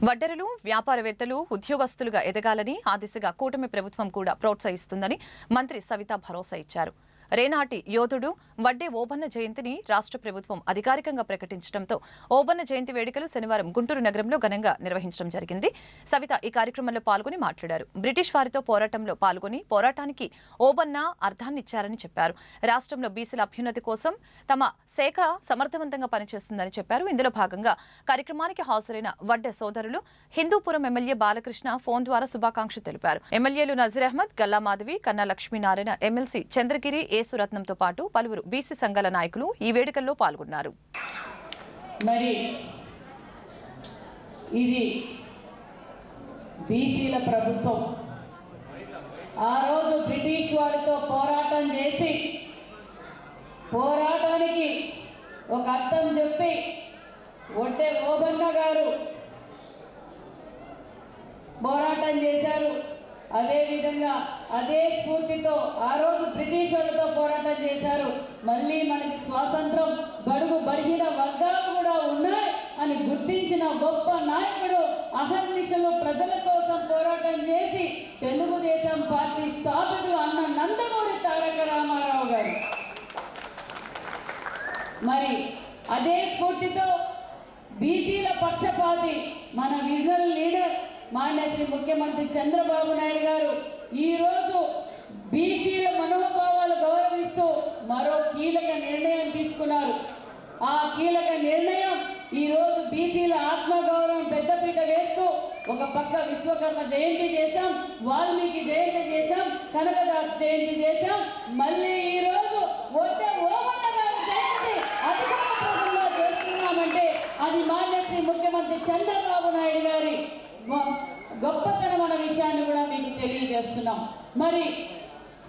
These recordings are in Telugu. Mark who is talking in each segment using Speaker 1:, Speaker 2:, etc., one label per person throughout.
Speaker 1: వడ్డెరలు వ్యాపారవేత్తలు ఉద్యోగస్తులుగా ఎదగాలని ఆ దిశగా కూటమి ప్రభుత్వం కూడా ప్రోత్సహిస్తుందని మంత్రి సవిత భరోసా ఇచ్చారు. రేనాటి యోధుడు వడ్డే ఓబన్న జయంతిని రాష్ట్ర ప్రభుత్వం అధికారికంగా ప్రకటించడంతో ఓబన్న జయంతి వేడుకలు శనివారం గుంటూరు నగరంలో ఘనంగా నిర్వహించడం జరిగింది. సవిత ఈ కార్యక్రమంలో పాల్గొని మాట్లాడారు. బ్రిటిష్ వారితో పోరాటంలో పాల్గొని పోరాటానికి ఓబన్న అర్థాన్నిచ్చారని చెప్పారు. రాష్ట్రంలో బీసీల అభ్యున్నతి కోసం తమ శాఖ సమర్థవంతంగా పనిచేస్తుందని చెప్పారు. ఇందులో భాగంగా కార్యక్రమానికి హాజరైన వడ్డే సోదరులు హిందూపురం ఎమ్మెల్యే బాలకృష్ణ ఫోన్ ద్వారా శుభాకాంక్షలు తెలిపారు. ఎమ్మెల్యేలు నజీర్ అహ్మద్ గల్లా మాధవి కన్నా లక్ష్మీనారాయణ ఎమ్మెల్సీ చంద్రగిరి ఏసురత్నంతో పాటు పలువురు బీసీ సంఘాల నాయకులు ఈ వేడుకల్లో పాల్గొన్నారు.
Speaker 2: మరి ఇది బీసీల ప్రభుత్వం. ఆ రోజు బ్రిటిష్ వారితో పోరాటం చేసి పోరాటానికి ఒక అర్థం చెప్పి ఒడ్డే ఓబన్న గారు పోరాటం చేశారు. అదేవిధంగా అదే స్ఫూర్తితో ఆ రోజు బ్రిటిష్ వాళ్ళతో పోరాటం చేశారు. మళ్ళీ మనకి స్వాతంత్రం బడుగు బడిగిన వర్గాలు కూడా ఉన్నాయి అని గుర్తించిన గొప్ప నాయకుడు అహర్నిశలు ప్రజల కోసం పోరాటం చేసి తెలుగుదేశం పార్టీ స్థాపకులు అన్న నందమూరి తారక రామారావు గారు. మరి అదే స్ఫూర్తితో బీసీల పక్షపాతి మన విజనల్ లీడర్ మాన్య శ్రీ ముఖ్యమంత్రి చంద్రబాబు నాయుడు గారు ఈరోజు బీసీల మనోభావాలు గౌరవిస్తూ మరో కీలక నిర్ణయం తీసుకున్నారు. ఆ కీలక నిర్ణయం ఈరోజు బీసీల ఆత్మగౌరవం పెద్దపీట వేస్తూ ఒక పక్క విశ్వకర్మ జయంతి చేశాం వాల్మీకి జయంతి చేశాం కనకదాస్ జయంతి చేశాం మళ్ళీ ఈరోజు ఒడ్డే ఓమన్న గారి జయంతి అధికారంలో చేస్తున్నామంటే అది మాన్యశ్రీ ముఖ్యమంత్రి చంద్రబాబు నాయుడు గారి గొప్పతనం అన్న విషయాన్ని కూడా మీకు తెలియజేస్తున్నాం. మరి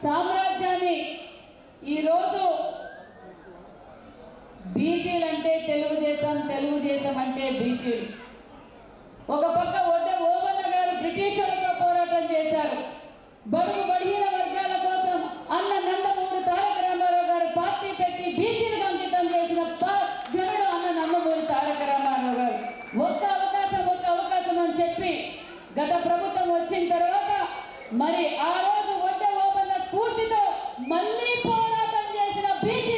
Speaker 2: సామ్రాజ్యాన్ని ఈరోజు బీసీలు అంటే తెలుగుదేశం తెలుగుదేశం అంటే బీసీలు. ఒక పక్క ఒడ్డ ఓబన్న గారు బ్రిటిషర్ పోరాటం చేశారు బడుగు బడిగిన వర్గాల కోసం అన్న నందమూరి తారక రామారావు గారు పార్టీ పెట్టి బీసీలకు అంకితం చేసిన ప- జనుడు అన్న నందమూరి తారక రామారావు గారు ఒక్క అవకాశం ఒక్క అవకాశం అని చెప్పి గత ప్రభుత్వం వచ్చిన తర్వాత మరి ఆ రోజు ఒడ్డ ఓబన్న స్ఫూర్తితో మళ్ళీ పోరాటం చేసిన బీసీ